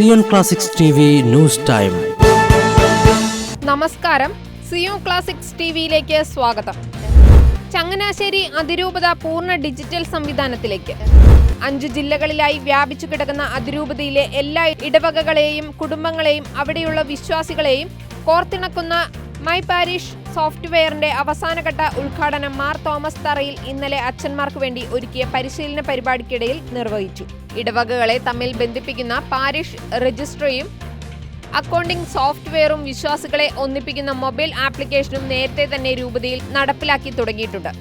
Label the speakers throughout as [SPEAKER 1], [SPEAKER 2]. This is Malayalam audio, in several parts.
[SPEAKER 1] Zion classics news time.
[SPEAKER 2] നമസ്കാരം. സിയോൺ ക്ലാസിക്സ് ടിവിയിലേക്ക് സ്വാഗതം. ചങ്ങനാശ്ശേരി അതിരൂപത പൂർണ ഡിജിറ്റൽ സംവിധാനത്തിലേക്ക്. അഞ്ചു ജില്ലകളിലായി വ്യാപിച്ചു കിടക്കുന്ന അതിരൂപതയിലെ എല്ലാ ഇടവകകളെയും കുടുംബങ്ങളെയും അവിടെയുള്ള വിശ്വാസികളെയും കോർത്തിണക്കുന്ന മൈ പാരിഷ് സോഫ്റ്റ്വെയറിന്റെ അവസാനഘട്ട ഉദ്ഘാടനം മാർ തോമസ് തറയിൽ ഇന്നലെ അച്ഛന്മാർക്ക് വേണ്ടി ഒരുക്കിയ പരിശീലന പരിപാടിക്കിടയിൽ നിർവഹിച്ചു. ഇടവകകളെ തമ്മിൽ ബന്ധിപ്പിക്കുന്ന പാരിഷ് രജിസ്ട്രിയും അക്കൗണ്ടിംഗ് സോഫ്റ്റ്വെയറും വിശ്വാസികളെ ഒന്നിപ്പിക്കുന്ന മൊബൈൽ ആപ്ലിക്കേഷനും നേരത്തെ തന്നെ രൂപതയിൽ നടപ്പിലാക്കി തുടങ്ങിയിട്ടുണ്ട്.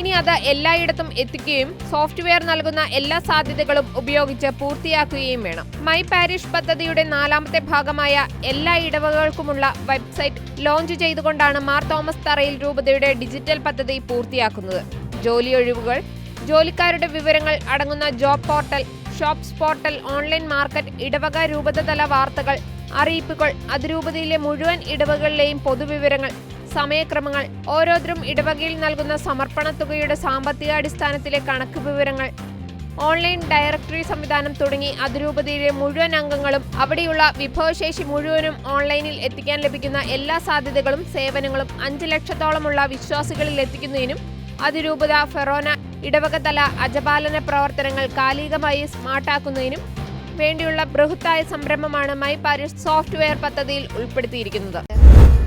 [SPEAKER 2] ഇനി അത് എല്ലായിടത്തും എത്തിക്കുകയും സോഫ്റ്റ്വെയർ നൽകുന്ന എല്ലാ സാധ്യതകളും ഉപയോഗിച്ച് പൂർത്തിയാക്കുകയും വേണം. മൈ പാരിഷ് പദ്ധതിയുടെ നാലാമത്തെ ഭാഗമായ എല്ലാ ഇടവകകൾക്കുമുള്ള വെബ്സൈറ്റ് ലോഞ്ച് ചെയ്തുകൊണ്ടാണ് മാർ തോമസ് തറയിൽ രൂപതയുടെ ഡിജിറ്റൽ പദ്ധതി പൂർത്തിയാക്കുന്നത്. ജോലിയൊഴിവുകൾ ജോലിക്കാരുടെ വിവരങ്ങൾ അടങ്ങുന്ന job portal shops portal online market ഇടവക രൂപതതല വാർത്തകൾ അറിയിപ്പുകൾ അതിരൂപതയിലെ മുഴുവൻ ഇടവകളിലെയും പൊതുവിവരങ്ങൾ സമയക്രമങ്ങൾ ഓരോരുത്തരും ഇടവകയിൽ നൽകുന്ന സമർപ്പണ തുകയുടെ സാമ്പത്തികാടിസ്ഥാനത്തിലെ കണക്ക് വിവരങ്ങൾ ഓൺലൈൻ ഡയറക്ടറി സംവിധാനം തുടങ്ങി അതിരൂപതയിലെ മുഴുവൻ അംഗങ്ങളും അവിടെയുള്ള വിഭവശേഷി മുഴുവനും ഓൺലൈനിൽ എത്തിക്കാൻ ലഭിക്കുന്ന എല്ലാ സാധ്യതകളും സേവനങ്ങളും അഞ്ച് ലക്ഷത്തോളമുള്ള വിശ്വാസികളിൽ എത്തിക്കുന്നതിനും അതിരൂപത ഫെറോന ഇടവകതല അജപാലന പ്രവർത്തനങ്ങൾ കാലികമായി സ്മാർട്ടാക്കുന്നതിനും വേണ്ടിയുള്ള ബൃഹത്തായ സംരംഭമാണ് മൈ പാരിഷ് സോഫ്റ്റ്വെയർ പദ്ധതിയിൽ ഉൾപ്പെടുത്തിയിരിക്കുന്നത്.